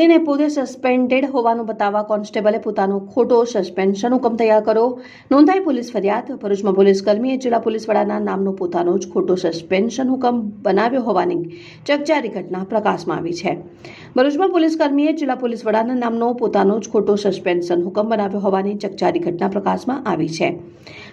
પત્નીને પોતે સસ્પેન્ડેડ હોવાનું બતાવવા કોન્સ્ટેબલે પોતાનો ખોટો સસ્પેન્શન હુકમ તૈયાર કર્યો. નોંધાઈ પોલીસ ફરિયાદ. ભરૂચમાં પોલીસ કર્મીએ જિલ્લા પોલીસ વડાના નામનો પોતાનો જ ખોટો સસ્પેન્શન હુકમ બનાવ્યો હોવાની ચકચારી ઘટના પ્રકાશમાં આવી છે. ભરૂચમાં પોલીસ કર્મીએ જિલ્લા પોલીસ વડાના નામનો પોતાનો જ ખોટો સસ્પેન્શન હુકમ બનાવ્યો હોવાની ચકચારી ઘટના પ્રકાશમાં આવી છે.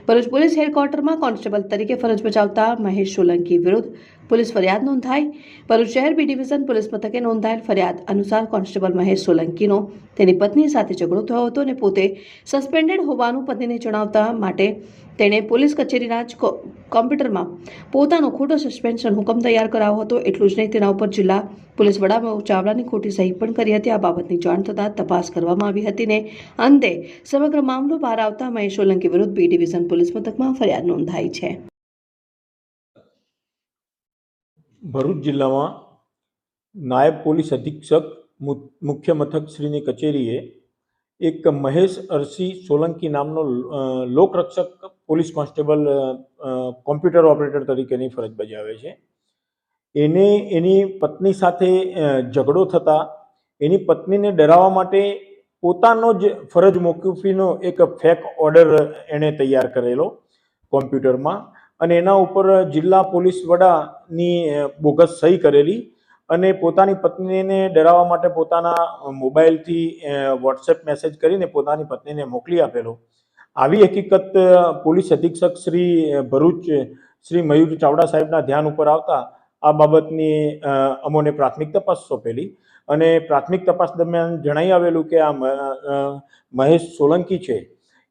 ભરૂચ પોલીસ હેડક્વાર્ટરમાં કોન્સ્ટેબલ તરીકે ફરજ બજાવતા મહેશ સોલંકી વિરુદ્ધ પોલીસ ફરિયાદ નોંધાઈ ભરૂચ શહેર બી ડિવિઝન પોલીસ મથકે નોંધાયેલ ફરિયાદ અનુસાર કોન્સ્ટેબલ મહેશ સોલંકીનો તેની પત્ની સાથે ઝઘડો થયો હતો અને પોતે સસ્પેન્ડેડ હોવાનું પત્નીને જણાવતા માટે તેણે પોલીસ કચેરીના જ કોમ્પ્યુટરમાં પોતાનો ખોટો સસ્પેન્શન હુકમ તૈયાર કરાવ્યો હતો. એટલું જ નહીં, તેના ઉપર જિલ્લા પોલીસ વડા ચાવડાની ખોટી સહી પણ કરી હતી. આ બાબતની જાણ થતાં તપાસ કરવામાં આવી હતી ને અંતે સમગ્ર મામલો બહાર આવતા મહેશ સોલંકી વિરુદ્ધ બી ડિવિઝન પોલીસ મથકમાં ફરિયાદ નોંધાઈ છે. ભરૂચ જિલ્લામાં નાયબ પોલીસ અધિક્ષક મુખ્ય મથક શ્રીની કચેરીએ એક મહેશ અરસી સોલંકી નામનો લોકરક્ષક પોલીસ કોન્સ્ટેબલ કોમ્પ્યુટર ઓપરેટર તરીકેની ફરજ બજાવે છે. એને, એની પત્ની સાથે ઝઘડો થતાં એની પત્નીને ડરાવવા માટે પોતાનો જ ફરજ મોકૂફીનો એક ફેક ઓર્ડર એણે તૈયાર કરેલો કોમ્પ્યુટરમાં. અને એના ઉપર જિલ્લા પોલીસ વડાની બોગસ સહી કરેલી અને પોતાની પત્નીને ડરાવવા માટે પોતાના મોબાઈલથી વોટ્સએપ મેસેજ કરીને પોતાની પત્નીને મોકલી આપેલો. આવી હકીકત પોલીસ અધિક્ષક શ્રી ભરૂચ શ્રી મયુર ચાવડા સાહેબના ધ્યાન ઉપર આવતા આ બાબતની અમોને પ્રાથમિક તપાસ સોંપેલી અને પ્રાથમિક તપાસ દરમિયાન જણાઈ આવેલું કે આ મહેશ સોલંકી છે.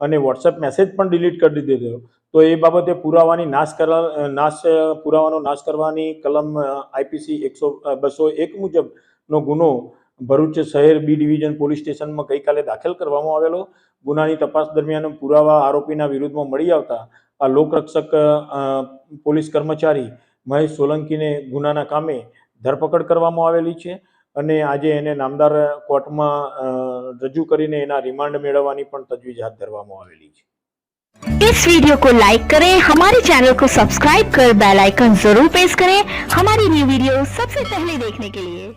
અને વોટ્સએપ મેસેજ પણ ડિલીટ કરી દીધેલો તો એ બાબતે પુરાવાની નાશ કરવા, નાશ, પુરાવાનો નાશ કરવાની કલમ આઈપીસી એકસો બસો એક મુજબનો ગુનો ભરૂચ શહેર બી ડિવિઝન પોલીસ સ્ટેશનમાં ગઈકાલે દાખલ કરવામાં આવેલો. ગુનાની તપાસ દરમિયાન પુરાવા આરોપીના વિરુદ્ધમાં મળી આવતા આ લોકરક્ષક પોલીસ કર્મચારી મહેશ સોલંકીને ગુનાના કામે ધરપકડ કરવામાં આવેલી છે. અને આજે એને નામદાર કોર્ટમાં અ, રજૂ કરીને એના રિમાન્ડ મેળવવાની પણ તજવીજ હાથ ધરવામાં આવેલી છે इस वीडियो को लाइक करें हमारे चैनल को सब्सक्राइब कर बेल आइकन जरूर प्रेस करें हमारी न्यू वीडियो सबसे पहले देखने के लिए